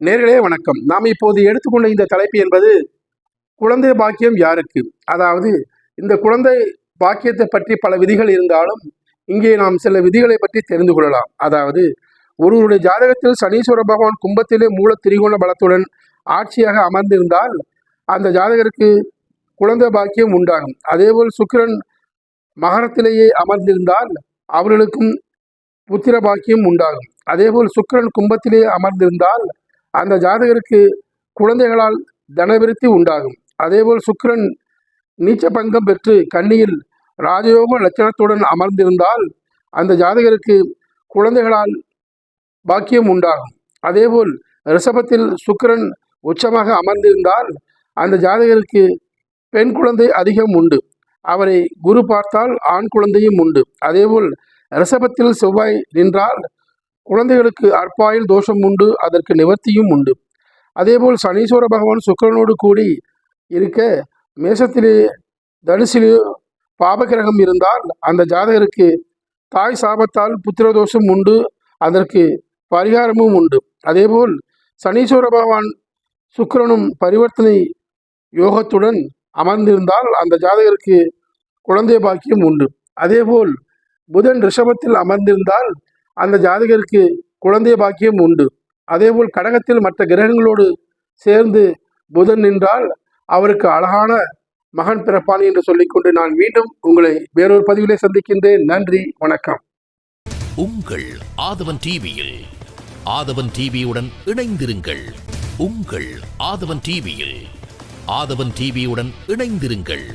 நேர்களே வணக்கம். நாம் இப்போது எடுத்துக்கொண்ட இந்த தலைப்பு என்பது குழந்தை பாக்கியம் யாருக்கு? அதாவது இந்த குழந்தை பாக்கியத்தை பற்றி பல விதிகள் இருந்தாலும் இங்கே நாம் சில விதிகளை பற்றி தெரிந்து கொள்ளலாம். அதாவது ஒருவருடைய ஜாதகத்தில் சனீஸ்வர பகவான் கும்பத்திலே மூல திரிகோண பலத்துடன் ஆட்சியாக அமர்ந்திருந்தால் அந்த ஜாதகருக்கு குழந்தை பாக்கியம் உண்டாகும். அதேபோல் சுக்கிரன் மகரத்திலேயே அமர்ந்திருந்தால் அவர்களுக்கும் புத்திர பாக்கியம் உண்டாகும். அதேபோல் சுக்கிரன் கும்பத்திலே அமர்ந்திருந்தால் அந்த ஜாதகருக்கு குழந்தைகளால் தனவிருத்தி உண்டாகும். அதேபோல் சுக்கிரன் நீச்ச பங்கம் பெற்று கண்ணியில் ராஜயோக லட்சணத்துடன் அமர்ந்திருந்தால் அந்த ஜாதகருக்கு குழந்தைகளால் பாக்கியம் உண்டாகும். அதேபோல் ரிஷபத்தில் சுக்கிரன் உச்சமாக அமர்ந்திருந்தால் அந்த ஜாதகருக்கு பெண் குழந்தை அதிகம் உண்டு. அவரை குரு பார்த்தால் ஆண் குழந்தையும் உண்டு. அதேபோல் ரிஷபத்தில் செவ்வாய் நின்றால் குழந்தைகளுக்கு அற்பாயில் தோஷம் உண்டு அதற்கு நிவர்த்தியும் உண்டு. அதேபோல் சனீஸ்வர பகவான் சுக்கரனோடு கூடி இருக்க மேசத்திலே தனுசிலே பாபகிரகம் இருந்தால் அந்த ஜாதகருக்கு தாய் சாபத்தால் புத்திரதோஷம் உண்டு அதற்கு பரிகாரமும் உண்டு. அதேபோல் சனீஸ்வர பகவான் சுக்கிரனும் பரிவர்த்தனை யோகத்துடன் அமர்ந்திருந்தால் அந்த ஜாதகருக்கு குழந்தை பாக்கியம் உண்டு. அதேபோல் புதன் ரிஷபத்தில் அமர்ந்திருந்தால் அந்த ஜாதகருக்கு குழந்தை பாக்கியம் உண்டு. அதேபோல் கடகத்தில் மற்ற கிரகங்களோடு சேர்ந்து புதன் நின்றால் அவருக்கு அழகான மகன் பிறப்பான் என்று சொல்லிக்கொண்டு நான் மீண்டும் உங்களை வேறொரு பதிவிலே சந்திக்கின்றேன். நன்றி வணக்கம். உங்கள் ஆதவன் டிவியில் ஆதவன் டிவியுடன் இணைந்திருங்கள். உங்கள் ஆதவன் டிவியில் ஆதவன் டிவியுடன் இணைந்திருங்கள்.